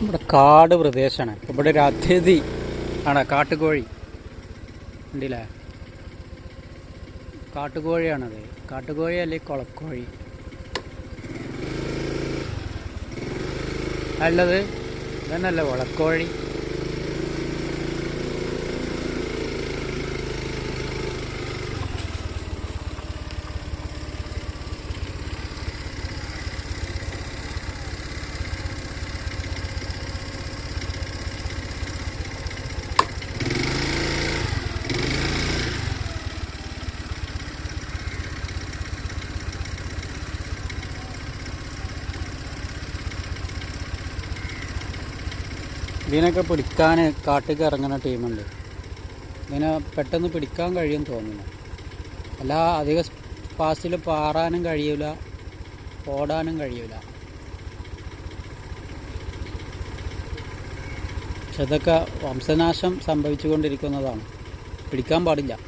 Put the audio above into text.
നമ്മുടെ കാട് പ്രദേശമാണ്. ഇവിടെ ഒരു അതിഥി ആണ് കാട്ടുകോഴി. ഉണ്ടല്ലേ? കാട്ടുകോഴിയാണത്. കാട്ടുകോഴി അല്ലെ കുളക്കോഴി? അല്ലത് ഇതന്നല്ലേ വളക്കോഴി? ഇതിനൊക്കെ പിടിക്കാൻ കാട്ടിലേക്ക് ഇറങ്ങുന്ന ടീമുണ്ട്. ഇതിനെ പെട്ടെന്ന് പിടിക്കാൻ കഴിയും തോന്നുന്നു. അല്ല അധിക ഫാസ്റ്റിൽ പാറാനും കഴിയൂല ഓടാനും കഴിയൂല. പക്ഷെ ഇതൊക്കെ വംശനാശം സംഭവിച്ചുകൊണ്ടിരിക്കുന്നതാണ്. പിടിക്കാൻ പാടില്ല.